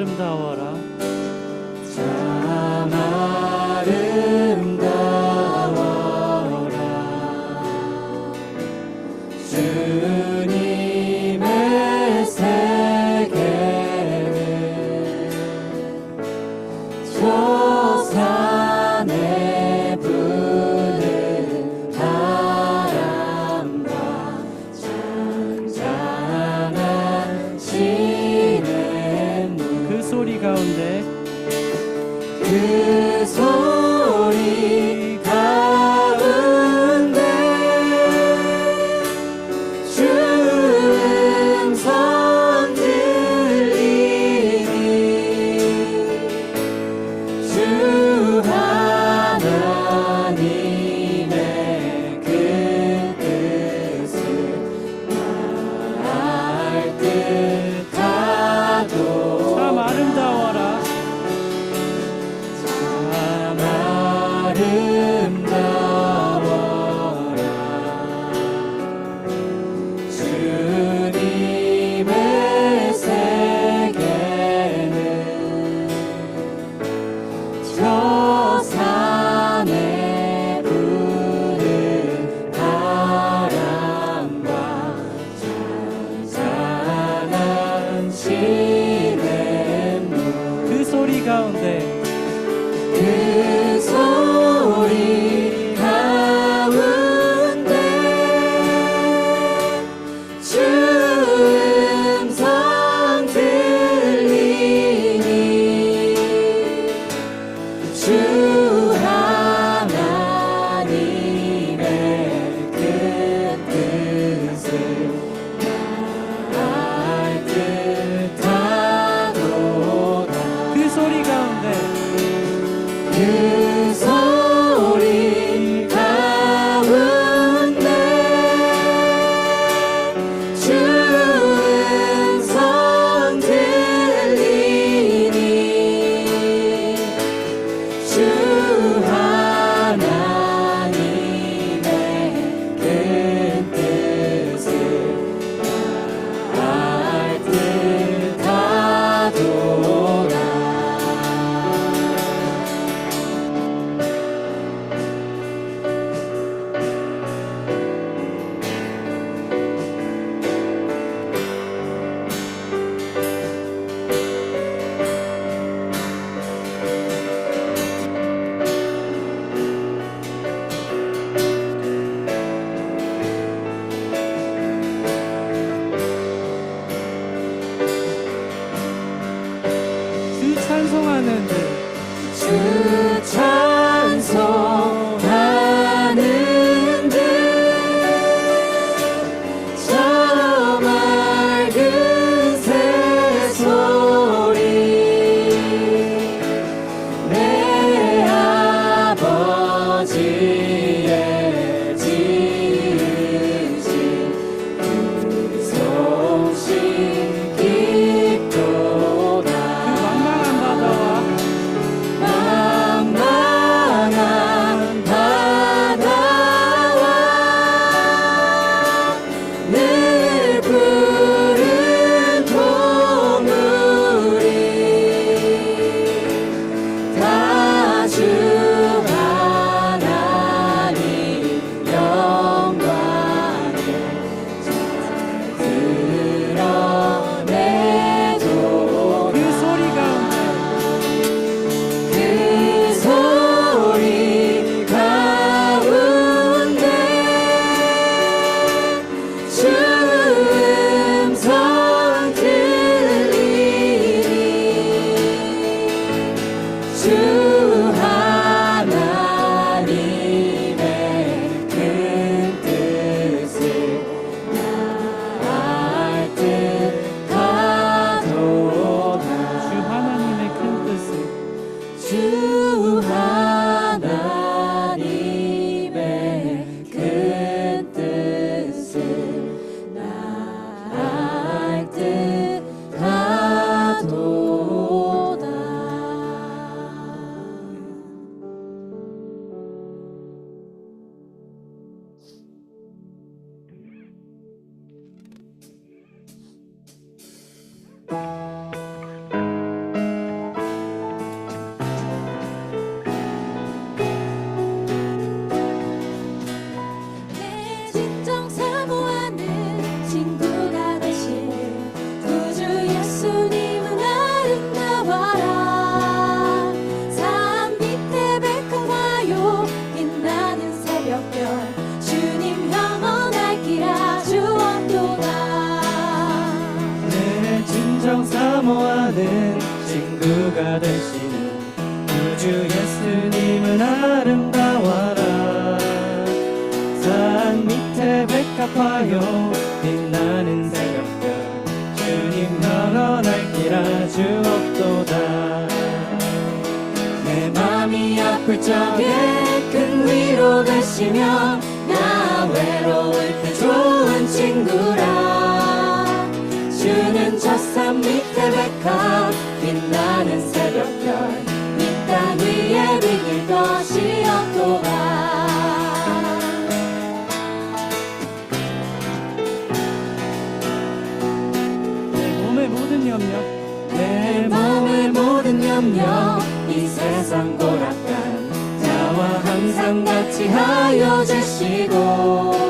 아름다워라. 가운데 그 손. 친구라. 주는 저산 밑에 백합 빛나는 새벽별. 이 땅 위에 비길 것이 없도다 내 몸의 모든 염려. 내 몸의 모든 염려. 이 세상 고락간 나와 항상 같이 하여 주시고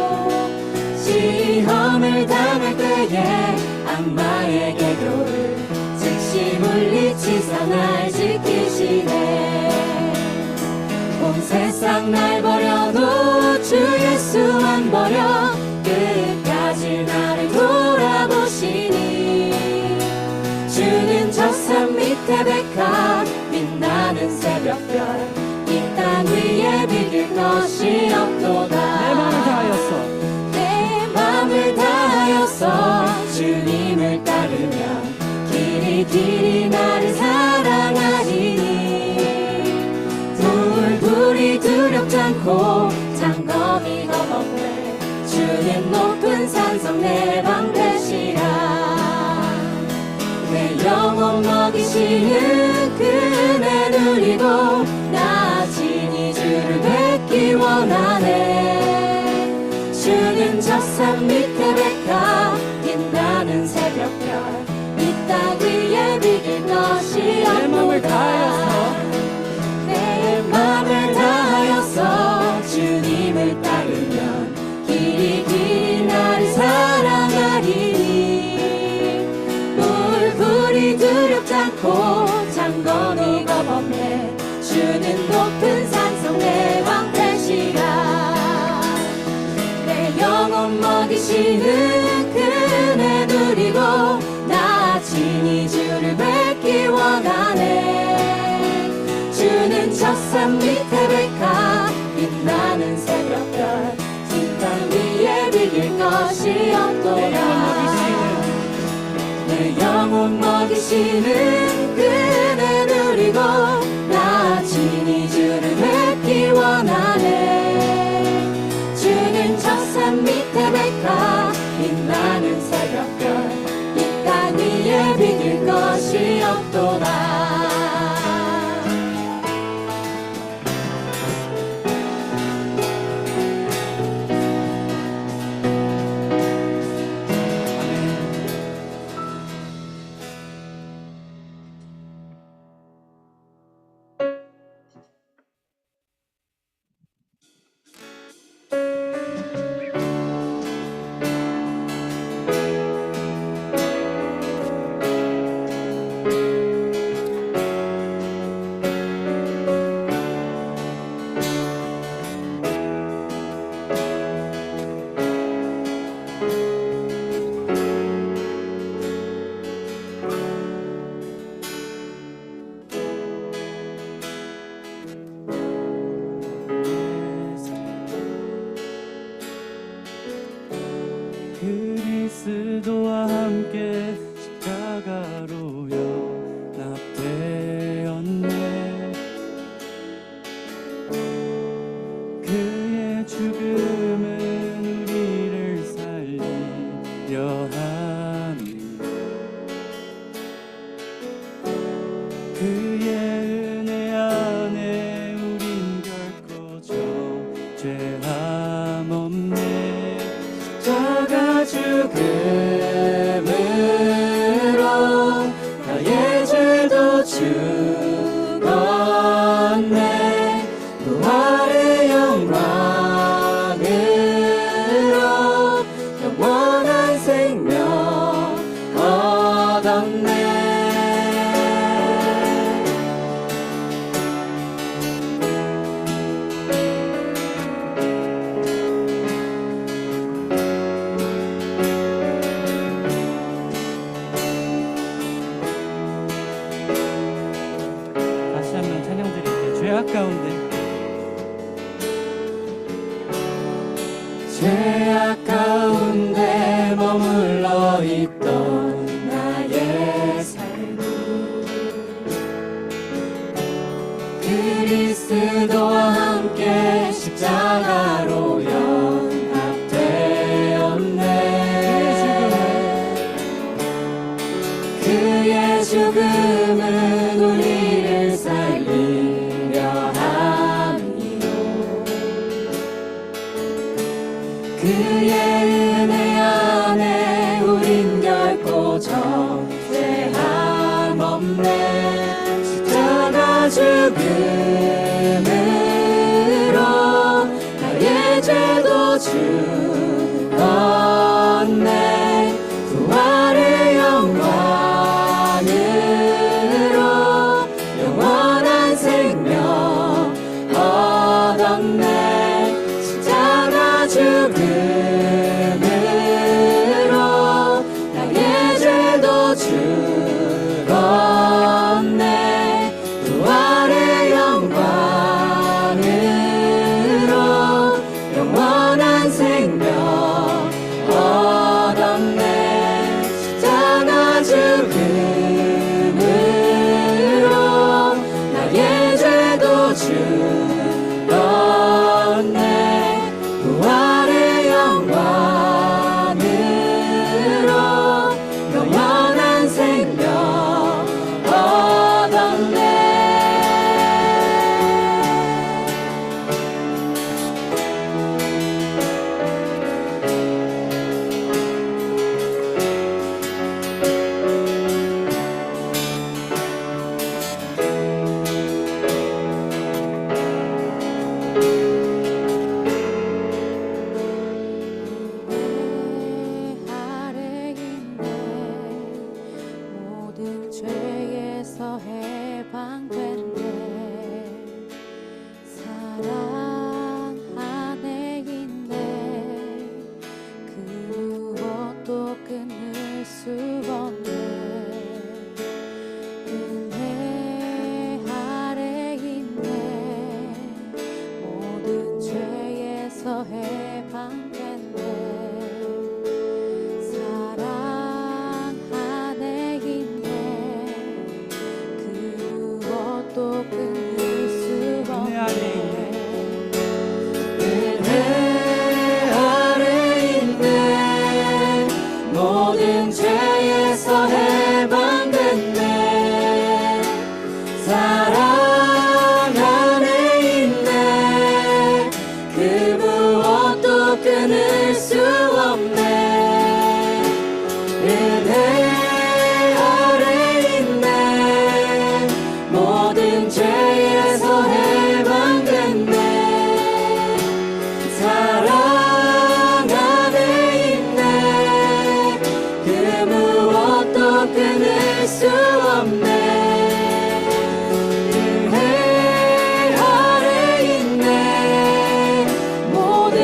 시험을 당할 때에 악마의 개교를 즉시 물리치사 날 지키시네. 온 세상 날 버려도 주 예수 안 버려 끝까지 나를 돌아보시니. 주는 저산 밑에 백합 빛나는 새벽별 이 땅 위에 비길 것이 없도다 길이 나를 사랑하리니? 불불이 두렵지 않고 장검이 겁없네 주는 높은 산성 내 방 되시라. 내 영혼 먹이시는 그네 누리고 나 친히 주를 뵙기 원하네. 주는 저산 밑 다하여서 내 맘을 다하여서 주님을 따르면 길이 길이 나를 사랑하리니. 불불이 두렵지 않고 장검이 겁없네 주는 높은 산성 내 왕 되시라 내 영혼 먹이시는 그 것이 없도다 내 영혼 먹이시는 그네 누리고 나 친히 주를 뵙기 원하네. 주는 저산 밑에 백합 to give.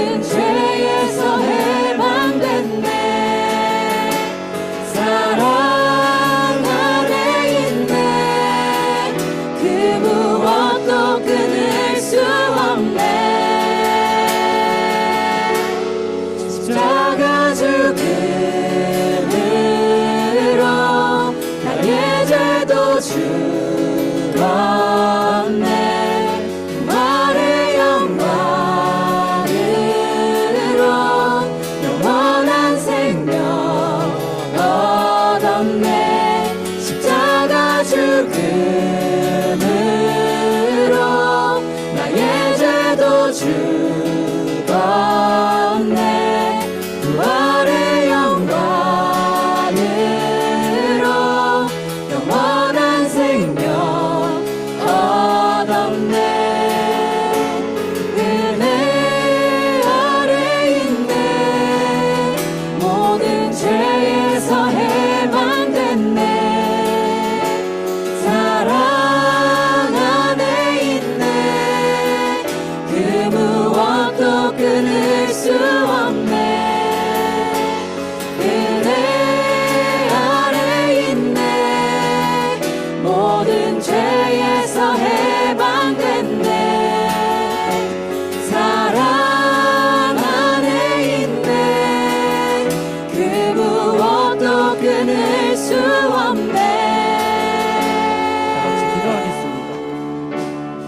in chains.